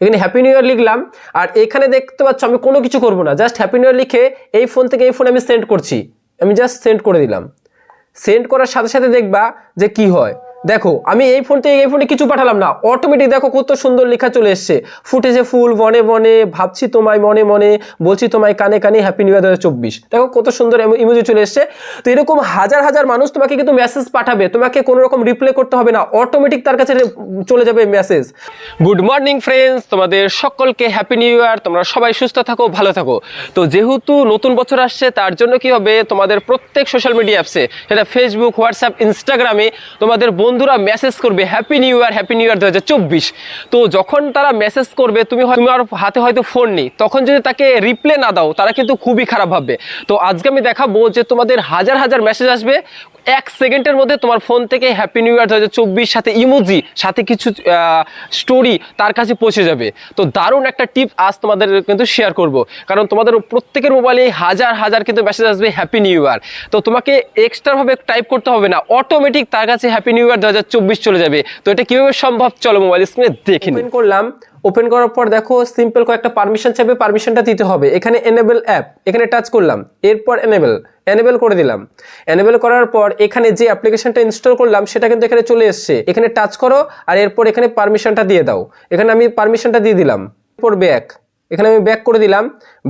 এখানে happy new ইয়ার লিখলাম, আর এখানে দেখতে পাচ্ছ আমি কোনো কিছু করব না জাস্ট হ্যাপি নিউ ইয়ার লিখে এই ফোন থেকে এই ফোনে আমি সেন্ড করছি, আমি জাস্ট সেন্ড করে দিলাম। সেন্ড করার সাথে সাথে দেখবা যে কি হয়। দেখো, আমি এই ফোন থেকে এই ফোনে কিছু পাঠালাম না। অটোমেটিক দেখো কত সুন্দর লেখা চলে এসছে। ফুটেছে ফুল বনে বনে ভাবছি তোমায়, মনে মনে, বলছি তোমায়, কানে কানে হ্যাপি নিউ ইয়ার চব্বিশ। দেখো কত সুন্দর ইমোজি চলে এসছে। তো এরকম হাজার হাজার মানুষ তোমাকে কিন্তু মেসেজ পাঠাবে। তোমাকে কোনো রকম রিপ্লে করতে হবে না। অটোমেটিক তার কাছে চলে যাবে মেসেজ গুড মর্নিং ফ্রেন্ডস তোমাদের সকলকে হ্যাপি নিউ ইয়ার তোমরা সবাই সুস্থ থাকো, ভালো থাকো। তো যেহেতু নতুন বছর আসছে, তার জন্য কি হবে? তোমাদের প্রত্যেক সোশ্যাল মিডিয়া অ্যাপসে সেটা ফেসবুক হোয়াটসঅ্যাপ ইনস্টাগ্রামে তোমাদের বন্ধুরা মেসেজ করবে happy new year happy new year দুই হাজার চব্বিশ। তো যখন তারা মেসেজ করবে, তুমি তোমার হাতে হয়তো ফোন নেই। তখন যদি তাকে রিপ্লাই না দাও, তারা কিন্তু খুবই খারাপ ভাববে। তো আজকে আমি দেখাবো যে তোমাদের হাজার হাজার মেসেজ আসবে এক সেকেন্ডের মধ্যে তোমার ফোন থেকে হ্যাপি নিউ ইয়ার দু হাজার চব্বিশ সাথে ইমোজি সাথে কিছু স্টোরি তার কাছে পৌঁছে যাবে। তো দারুণ একটা টিপ আজ তোমাদের কিন্তু শেয়ার করব। কারণ তোমাদের প্রত্যেকের মোবাইলে হাজার হাজার কিন্তু মেসেজ আসবে হ্যাপি নিউ ইয়ার তো তোমাকে এক্সট্রাভাবে টাইপ করতে হবে না অটোমেটিক তার কাছে হ্যাপি নিউ ইয়ার দু হাজার চব্বিশ চলে যাবে। তো এটা কীভাবে সম্ভব? চলো মোবাইল স্ক্রিনে দেখে করলাম। ওপেন করার পর দেখো সিম্পল কয়েকটা পারমিশন চাইবে পারমিশনটা দিতে হবে। এখানে এনেবেল অ্যাপ এখানে টাচ করলাম, এরপর এনেবেল এনেবেল করে দিলাম। এনেবেল করার পর এখানে যে অ্যাপ্লিকেশনটা ইনস্টল করলাম, সেটা কিন্তু এখানে চলে এসছে। এখানে টাচ করো আর এরপর এখানে পারমিশনটা দিয়ে দাও। এখানে আমি পারমিশনটা দিয়ে দিলাম। এরপর ব্যাক এখানে আমি ব্যাক করে দিলাম।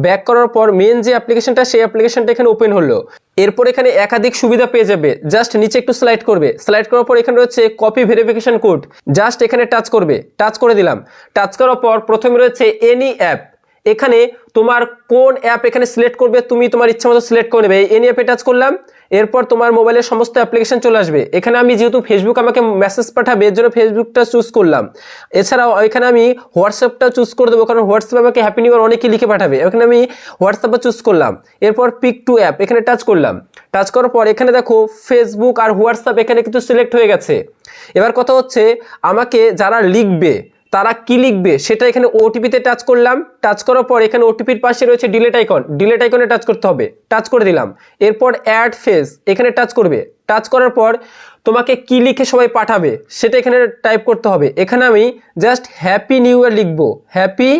ব্যাক করার পর মেন যে অ্যাপ্লিকেশনটা সেই অ্যাপ্লিকেশনটা এখানে ওপেন হলো। এরপর এখানে একাধিক সুবিধা পেয়ে যাবে। জাস্ট নিচে একটু স্লাইড করবে। স্লাইড করার পর এখানে রয়েছে কপি ভেরিফিকেশন কোড জাস্ট এখানে টাচ করবে। টাচ করে দিলাম। টাচ করার পর প্রথমে রয়েছে এনি অ্যাপ এখানে তোমার কোন অ্যাপ এখানে সিলেক্ট করবে, তুমি তোমার ইচ্ছা মতো সিলেক্ট করে নেবে। এনি অ্যাপে টাচ করলাম, এরপর তোমার মোবাইলের সমস্ত অ্যাপ্লিকেশন চলে আসবে। এখানে আমি যেহেতু ফেসবুক আমাকে মেসেজ পাঠাবে, এর জন্য ফেসবুকটা চুজ করলাম। এছাড়াও এখানে আমি হোয়াটসঅ্যাপটা চুজ করে দেবো, কারণ হোয়াটসঅ্যাপে আমাকে হ্যাপি নিউ ইয়ার অনেকে লিখে পাঠাবে। এখানে আমি হোয়াটসঅ্যাপে চুজ করলাম। এরপর পিক টু অ্যাপ এখানে টাচ করলাম। টাচ করার পর এখানে দেখো ফেসবুক আর হোয়াটসঅ্যাপ এখানে কিন্তু সিলেক্ট হয়ে গেছে। এবার কথা হচ্ছে, আমাকে যারা লিখবে তারা কি লিখবে সেটা এখানে ওটিপিতে টাচ করলাম। টাচ করার পর এখানে ওটিপির পাশে রয়েছে ডিলেট আইকন ডিলেট আইকনে টাচ করতে হবে। টাচ করে দিলাম। এরপর অ্যাড ফেস এখানে টাচ করবে। টাচ করার পর তোমাকে কি লিখে সবাই পাঠাবে সেটা এখানে টাইপ করতে হবে। এখানে আমি জাস্ট হ্যাপি নিউ ইয়ার লিখব। Happy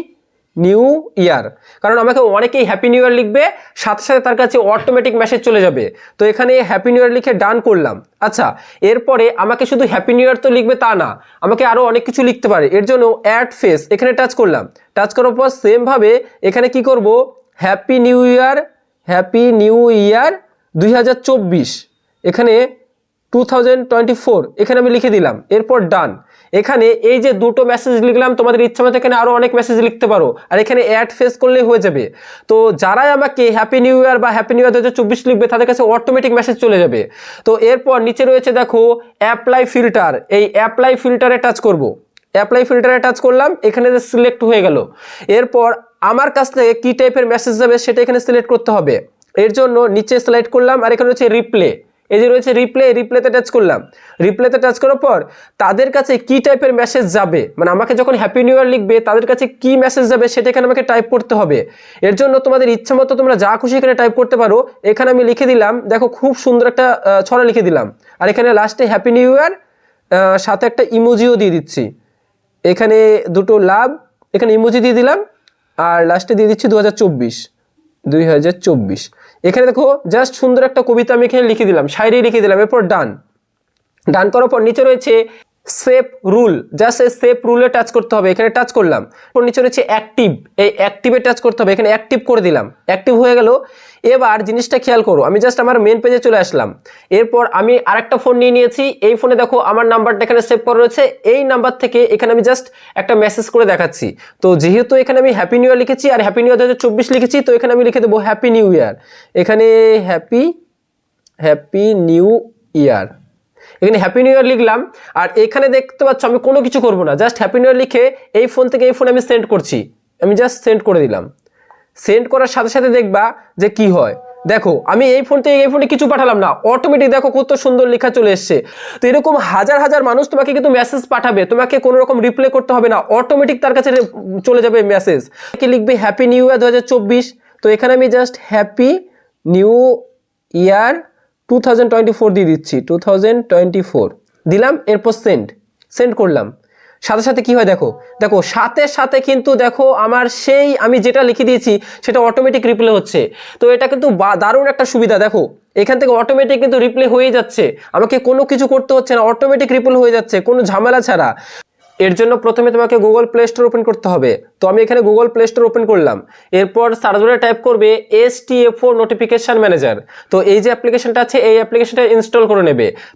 new year. কারণ আমাকে অনেকেই হ্যাপি নিউ ইয়ার লিখবে, সাথে সাথে তার কাছে অটোমেটিক মেসেজ চলে যাবে। তো এখানে হ্যাপি নিউ ইয়ার লিখে ডান করলাম। আচ্ছা এরপরে আমাকে শুধু হ্যাপি নিউ ইয়ার তো লিখবে তা না, আমাকে আরও অনেক কিছু লিখতে পারে। এর জন্য অ্যাড ফেস এখানে টাচ করলাম। টাচ করার পর সেমভাবে এখানে কি করব? Happy new year happy new year দুই হাজার চব্বিশ। এখানে টু এখানে আমি লিখে দিলাম। এরপর ডান এখানে এই যে দুটো মেসেজ লিখলাম, তোমাদের ইচ্ছা মতো এখানে আরও অনেক মেসেজ লিখতে পারো। আর এখানে অ্যাড ফেস করলেই হয়ে যাবে। তো যারাই আমাকে হ্যাপি নিউ ইয়ার বা হ্যাপি নিউ ইয়ার দু লিখবে, তাদের কাছে অটোমেটিক মেসেজ চলে যাবে। তো এরপর নিচে রয়েছে দেখো অ্যাপ্লাই ফিল্টার এই অ্যাপ্লাই ফিল্টারে টাচ করব। অ্যাপ্লাই ফিল্টারে টাচ করলাম, এখানে সিলেক্ট হয়ে গেল। এরপর আমার কাছ থেকে কী টাইপের মেসেজ যাবে, সেটা এখানে সিলেক্ট করতে হবে। এর জন্য নিচে সিলেক্ট করলাম, আর এখানে হচ্ছে রিপ্লে এই যে রয়েছে রিপ্লে রিপ্লেতে টাচ করলাম। রিপ্লেতে টাচ করার পর তাদের কাছে কি টাইপের মেসেজ যাবে? মানে আমাকে যখন হ্যাপি নিউ ইয়ার লিখবে, তাদের কাছে কি মেসেজ যাবে সেটা এখানে আমাকে টাইপ করতে হবে। এর জন্য তোমাদের ইচ্ছা মতো তোমরা যা খুশি এখানে টাইপ করতে পারো। এখানে আমি লিখে দিলাম, দেখো খুব সুন্দর একটা ছড়া লিখে দিলাম। আর এখানে লাস্টে হ্যাপি নিউ ইয়ার সাথে একটা ইমোজিও দিয়ে দিচ্ছি। এখানে দুটো লাভ এখানে ইমোজি দিয়ে দিলাম। আর লাস্টে দিয়ে দিচ্ছি দু হাজার চব্বিশ, দুই হাজার চব্বিশ। এখানে দেখো জাস্ট সুন্দর একটা কবিতা আমি এখানে লিখে দিলাম শায়রি লিখে দিলাম, এরপর ডান ডান করার পর নিচে রয়েছে সেভ রুল জাস্ট এই সেভ রুলে টাচ করতে হবে, এখানে টাচ করলাম। এরপর নিচে রয়েছে অ্যাক্টিভ এই অ্যাক্টিভে টাচ করতে হবে, এখানে অ্যাক্টিভ করে দিলাম। অ্যাক্টিভ হয়ে গেল। এবার জিনিসটা খেয়াল করো, আমি জাস্ট আমার মেন পেজে চলে আসলাম। এরপর আমি আরেকটা ফোন নিয়ে নিয়েছি, এই ফোনে দেখো আমার নাম্বারটা এখানে সেভ করা রয়েছে। এই নাম্বার থেকে এখানে আমি জাস্ট একটা মেসেজ করে দেখাচ্ছি। তো যেহেতু এখানে আমি হ্যাপি নিউ ইয়ার লিখেছি, আর হ্যাপি নিউ ইয়ার দু হাজার চব্বিশ লিখেছি, তো এখানে আমি লিখে দেবো হ্যাপি নিউ ইয়ার এখানে হ্যাপি হ্যাপি নিউ ইয়ার এখানে হ্যাপি নিউ ইয়ার লিখলাম, আর এখানে দেখতে পাচ্ছ আমি কোনো কিছু করব না জাস্ট হ্যাপি নিউ ইয়ার লিখে এই ফোন থেকে এই ফোনে আমি সেন্ড করছি, আমি জাস্ট সেন্ড করে দিলাম। সেন্ড করার সাথে সাথে দেখবা যে কি হয়। দেখো, আমি এই ফোন থেকে এই ফোনে কিছু পাঠালাম না অটোমেটিক দেখো কত সুন্দর লেখা চলে এসছে। তো এরকম হাজার হাজার মানুষ তোমাকে কিন্তু মেসেজ পাঠাবে, তোমাকে কোনো রকম রিপ্লাই করতে হবে না অটোমেটিক তার কাছে চলে যাবে মেসেজ কি লিখবে হ্যাপি নিউ ইয়ার দু হাজার চব্বিশ, তো এখানে আমি just happy new year two thousand twenty four দিয়ে দিচ্ছি টু থাউজেন্ড টোয়েন্টি ফোর দিলাম, এরপর সেন্ড সেন্ড করলাম। সাথে সাথে কি হয় দেখো দেখো, সাথে সাথে কিন্তু দেখো আমার সেই, আমি যেটা লিখে দিয়েছি, সেটা অটোমেটিক রিপ্লে হচ্ছে। তো এটা কিন্তু দারুণ একটা সুবিধা। দেখো, এখান থেকে অটোমেটিক কিন্তু রিপ্লে হয়ে যাচ্ছে। আমাকে কোনো কিছু করতে হচ্ছে না অটোমেটিক রিপ্লে হয়ে যাচ্ছে, কোনো ঝামেলা ছাড়া। এর জন্য প্রথমে তোমাকে গুগল প্লে স্টোর ওপেন করতে হবে। তো আমি এখানে গুগল প্লে স্টোর ওপেন করলাম। এরপর সার্ভারে টাইপ করবে S T F O notification manager তো এই যে অ্যাপ্লিকেশনটা আছে, এই অ্যাপ্লিকেশনটা ইনস্টল করে নেবে।